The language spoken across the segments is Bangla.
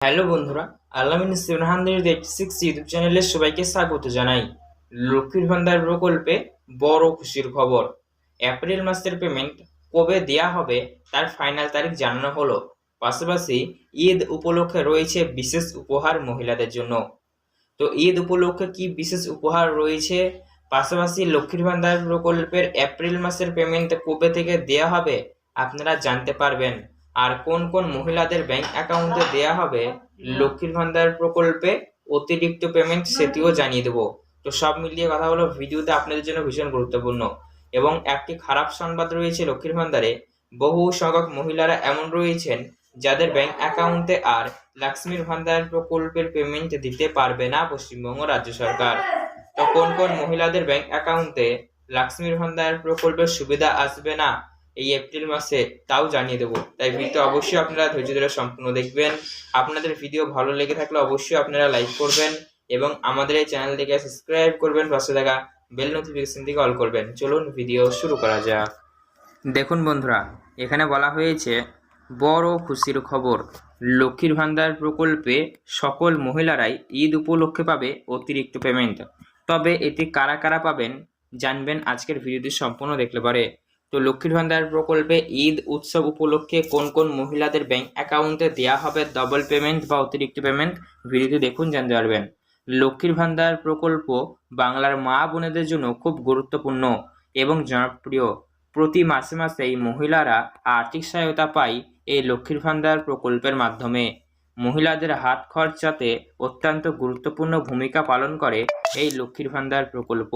হ্যালো বন্ধুরা Allamin seven hundred eighty six YouTube চ্যানেলে সবাইকে স্বাগত জানাই। লক্ষ্মীর ভান্ডার প্রকল্পে বড় খুশির খবর। এপ্রিল মাসের পেমেন্ট কবে দেয়া হবে তার ফাইনাল তারিখ জানানো হলো। পাশাপাশি ঈদ উপলক্ষে রয়েছে বিশেষ উপহার মহিলাদের জন্য। তো ঈদ উপলক্ষে কি বিশেষ উপহার রয়েছে? পাশাপাশি লক্ষ্মীর ভান্ডার প্রকল্পের এপ্রিল মাসের পেমেন্ট কবে থেকে দেয়া হবে আপনারা জানতে পারবেন। আর কোন কোন মহিলাদের ব্যাংক অ্যাকাউন্টে দেয়া হবে, লক্ষ্মীর ভান্ডার প্রকল্পে অতিরিক্ত পেমেন্ট সেটিও জানিয়ে দেবো। তো সব মিলিয়ে কথা হলো, ভিডিওতে আপনাদের জন্য ভীষণ গুরুত্বপূর্ণ। এবং একটি খারাপ সংবাদ রয়েছে লক্ষ্মীর ভান্ডারে, বহু সংখ্যক মহিলারা এমন রয়েছেন যাদের ব্যাংক অ্যাকাউন্টে আর লক্ষ্মীর ভান্ডার প্রকল্পের পেমেন্ট দিতে পারবে না পশ্চিমবঙ্গ রাজ্য সরকার। তো কোন কোন মহিলাদের ব্যাংক অ্যাকাউন্টে লক্ষ্মীর ভান্ডার প্রকল্পের সুবিধা আসবে না? এই এপ্রিল মাসে তাও জানিয়ে দেবো। তাই ভিডিও অবশ্যই আপনারা ধৈর্য ধরে সম্পূর্ণ দেখবেন। আপনাদের ভিডিও ভালো লেগে থাকলে অবশ্যই আপনারা লাইক করবেন এবং আমাদের এই চ্যানেলটিকে সাবস্ক্রাইব করবেন, পাশে থাকা বেল নোটিফিকেশন থেকে অল করবেন। চলুন ভিডিও শুরু করা যাক। দেখুন বন্ধুরা, এখানে বলা হয়েছে, বড় খুশির খবর। লক্ষ্মীর ভান্ডার প্রকল্পে সকল মহিলারাই ঈদ উপলক্ষে পাবে অতিরিক্ত পেমেন্ট তবে এতে কারা কারা পাবেন জানবেন আজকের ভিডিওটি সম্পূর্ণ দেখলে পারে। তো লক্ষ্মীর ভান্ডার প্রকল্পে ঈদ উৎসব উপলক্ষে কোন কোন মহিলাদের ব্যাংক অ্যাকাউন্টে দেওয়া হবে ডবল পেমেন্ট বা অতিরিক্ত পেমেন্ট ভিডিওটি দেখুন, জানতে পারবেন। লক্ষ্মীর ভান্ডার প্রকল্প বাংলার মা বোনেদের জন্য খুব গুরুত্বপূর্ণ এবং জনপ্রিয়। প্রতি মাসে মাসে এই মহিলারা আর্থিক সহায়তা পায় এই লক্ষ্মীর ভান্ডার প্রকল্পের মাধ্যমে। মহিলাদের হাত খরচাতে অত্যন্ত গুরুত্বপূর্ণ ভূমিকা পালন করে এই লক্ষ্মীর ভান্ডার প্রকল্প।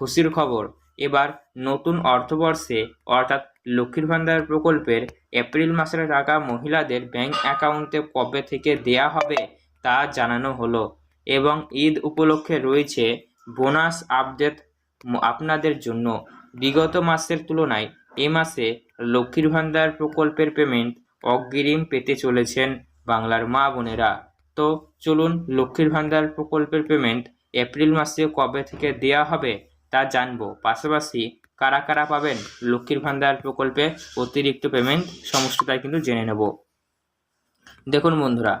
খুশির খবর এবার নতুন অর্থবর্ষে, অর্থাৎ লক্ষ্মীর ভান্ডার প্রকল্পের এপ্রিল মাসের টাকা মহিলাদের ব্যাংক অ্যাকাউন্টে কবে থেকে দেয়া হবে তা জানানো হলো এবং ঈদ উপলক্ষে রয়েছে বোনাস আপডেট আপনাদের জন্য। বিগত মাসের তুলনায় এ মাসে লক্ষ্মীর ভান্ডার প্রকল্পের পেমেন্ট অগ্রিম পেতে চলেছেন বাংলার মা বোনেরা। তো চলুন লক্ষ্মীর ভান্ডার প্রকল্পের পেমেন্ট এপ্রিল মাসে কবে থেকে দেয়া হবে তা জানব। পাশাপাশি কারা কারা পাবেন লক্ষ্মীর ভান্ডার প্রকল্পে অতিরিক্ত পেমেন্ট সমস্তটাই কিন্তু জেনে নেব। দেখুন বন্ধুরা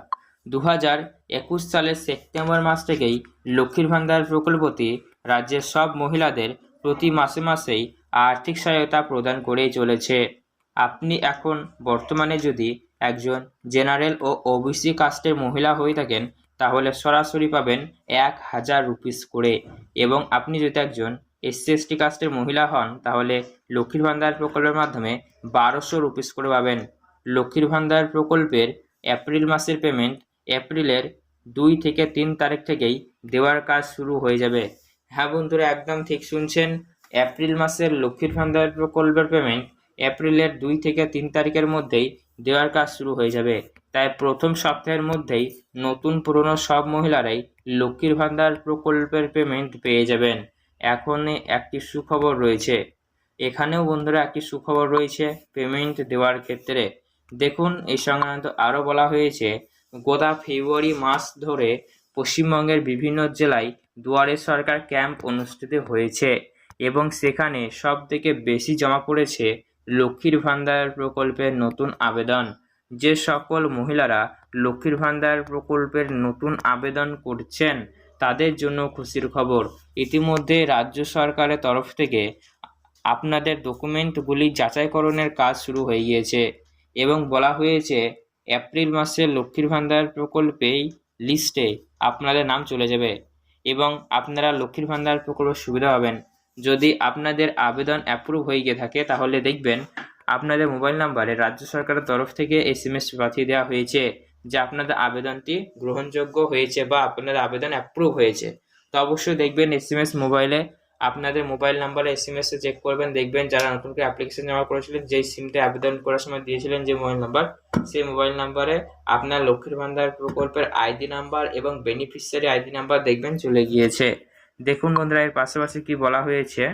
দু হাজার একুশ সালের সেপ্টেম্বর মাস থেকেই লক্ষ্মীর ভান্ডার প্রকল্পটি রাজ্যের সব মহিলাদের প্রতি মাসে মাসেই আর্থিক সহায়তা প্রদান করেই চলেছে। আপনি এখন বর্তমানে যদি একজন জেনারেল ও ওবিসি কাস্টের মহিলা হয়ে থাকেন তাহলে সরাসরি পাবেন এক হাজার রুপিস করে। এবং আপনি যদি একজন এসসি এসটি কাস্টের মহিলা হন, তাহলে লক্ষ্মীর ভান্ডার প্রকল্পের মাধ্যমে বারোশো রুপিস করে পাবেন। লক্ষ্মীর ভান্ডার প্রকল্পের এপ্রিল মাসের পেমেন্ট এপ্রিলের দুই থেকে তিন তারিখ থেকেই দেওয়ার কাজ শুরু হয়ে যাবে। হ্যাঁ বন্ধুরা, একদম ঠিক শুনছেন? এপ্রিল মাসের লক্ষ্মীর ভান্ডার প্রকল্পের পেমেন্ট এপ্রিলের দুই থেকে তিন তারিখের মধ্যেই দেওয়ার কাজ শুরু হয়ে যাবে। তাই প্রথম সপ্তাহের মধ্যেই নতুন পুরনো সব মহিলারাই লক্ষ্মীর ভান্ডার প্রকল্পের পেমেন্ট পেয়ে যাবেন। এখন একটি সুখবর রয়েছে। এখানেও বন্ধুরা একটি সুখবর রয়েছে পেমেন্ট দেওয়ার ক্ষেত্রে। দেখুন এই সংক্রান্ত আরও বলা হয়েছে, গোটা ফেব্রুয়ারি মাস ধরে পশ্চিমবঙ্গের বিভিন্ন জেলায় দুয়ারে সরকার ক্যাম্প অনুষ্ঠিত হয়েছে এবং সেখানে সব থেকে বেশি জমা পড়েছে লক্ষ্মীর ভান্ডার প্রকল্পের নতুন আবেদন। যে সকল মহিলারা লক্ষ্মীর ভান্ডার প্রকল্পের নতুন আবেদন করছেন, তাদের জন্য খুশির খবর। ইতিমধ্যে রাজ্য সরকারের তরফ থেকে আপনাদের ডকুমেন্টগুলি যাচাইকরণের কাজ শুরু হয়ে গিয়েছে এবং বলা হয়েছে, এপ্রিল মাসে লক্ষ্মীর ভান্ডার প্রকল্পেই লিস্টে আপনাদের নাম চলে যাবে এবং আপনারা লক্ষ্মীর ভান্ডার প্রকল্পের সুবিধা পাবেন। যদি আপনাদের আবেদন অ্যাপ্রুভ হয়ে গিয়ে থাকে, তাহলে দেখবেন আপনাদের মোবাইল নাম্বারে রাজ্য সরকারের তরফ থেকে এস এম এস পাঠিয়ে দেওয়া হয়েছে যে আপনাদের আবেদনটি গ্রহণযোগ্য হয়েছে বা আপনাদের আবেদন অ্যাপ্রুভ হয়েছে। তো অবশ্যই দেখবেন এস এম এস মোবাইলে আপনাদের মোবাইল নাম্বারে এস এম এসে চেক করবেন, দেখবেন যারা নতুন করে অ্যাপ্লিকেশন জমা করেছিলেন, যেই সিমটা আবেদন করার সময় দিয়েছিলেন যে মোবাইল নাম্বার সেই মোবাইল নাম্বারে আপনার লক্ষ্মীর ভান্ডার প্রকল্পের আইডি নাম্বার এবং বেনিফিশিয়ারি আইডি নাম্বার দেখবেন চলে গিয়েছে। দেখুন বন্ধুরা, এর পাশাপাশি কি বলা হয়েছে?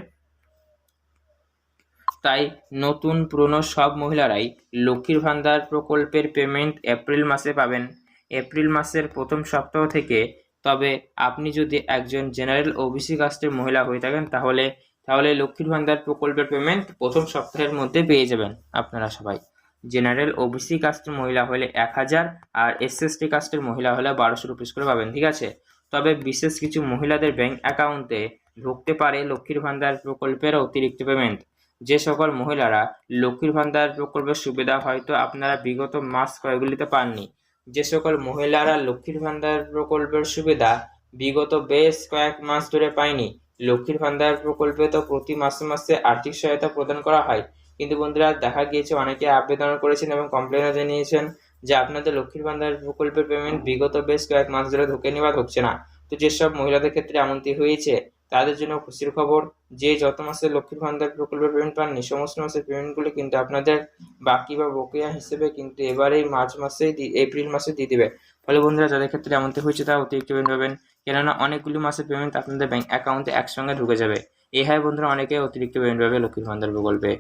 তাই নতুন পুরনো সব মহিলারাই লক্ষ্মীর ভান্ডার প্রকল্পের পেমেন্ট এপ্রিল মাসে পাবেন। এপ্রিল মাসের প্রথম সপ্তাহ থেকে তবে আপনি যদি একজন জেনারেল ওবিসি কাস্টের মহিলা হয়ে থাকেন, তাহলে তাহলে লক্ষ্মীর ভান্ডার প্রকল্পের পেমেন্ট প্রথম সপ্তাহের মধ্যে পেয়ে যাবেন আপনারা সবাই। জেনারেল ওবিসি কাস্টের মহিলা হলে এক হাজার আর এসএসটি কাস্টের মহিলা হলে বারোশো রুপিস করে পাবেন, ঠিক আছে? তবে বিশেষ কিছু মহিলাদের ব্যাংক অ্যাকাউন্টে ঢুকতে পারে লক্ষ্মীর ভান্ডার প্রকল্পের অতিরিক্ত পেমেন্ট। যে সকল মহিলারা লক্ষ্মীর ভান্ডার প্রকল্পের সুবিধা হয়তো আপনারা বিগত মাস কয়েকগুলিতে পাননি, যে সকল মহিলারা লক্ষ্মীর ভান্ডার প্রকল্পের সুবিধা বিগত বেশ কয়েক মাস ধরে পায়নি। লক্ষ্মীর ভান্ডার প্রকল্পে তো প্রতি মাসে মাসে আর্থিক সহায়তা প্রদান করা হয়। কিন্তু বন্ধুরা, দেখা গিয়েছে অনেকে আবেদন করেছেন এবং কমপ্লেনও জানিয়েছেন। যে আপনাদের লক্ষ্মীর ভান্ডার প্রকল্পের পেমেন্ট বিগত বেশ কয়েক মাস ধরে ঢোকেনি বা ঢুকছে না। তো যেসব মহিলাদের ক্ষেত্রে এমনটি হয়েছে, তাদের জন্য খুশির খবর যে, যত মাসে লক্ষ্মীর ভান্ডার প্রকল্পের পেমেন্ট পাননি সমস্ত মাসের পেমেন্টগুলো কিন্তু আপনাদের বাকি বা বকেয়া হিসেবে কিন্তু এবারেই মার্চ মাসেই এপ্রিল মাসে দিয়ে দেবে। ফলে বন্ধুরা, যাদের ক্ষেত্রে এমনটি হয়েছে, তারা অতিরিক্ত পেমেন্ট পাবেন। কেননা অনেকগুলি মাসের পেমেন্ট আপনাদের ব্যাংক অ্যাকাউন্টে একসঙ্গে ঢুকে যাবে। এই হয় বন্ধুরা, অনেকে অতিরিক্ত পেমেন্ট পাবে লক্ষ্মীর ভান্ডার প্রকল্পে।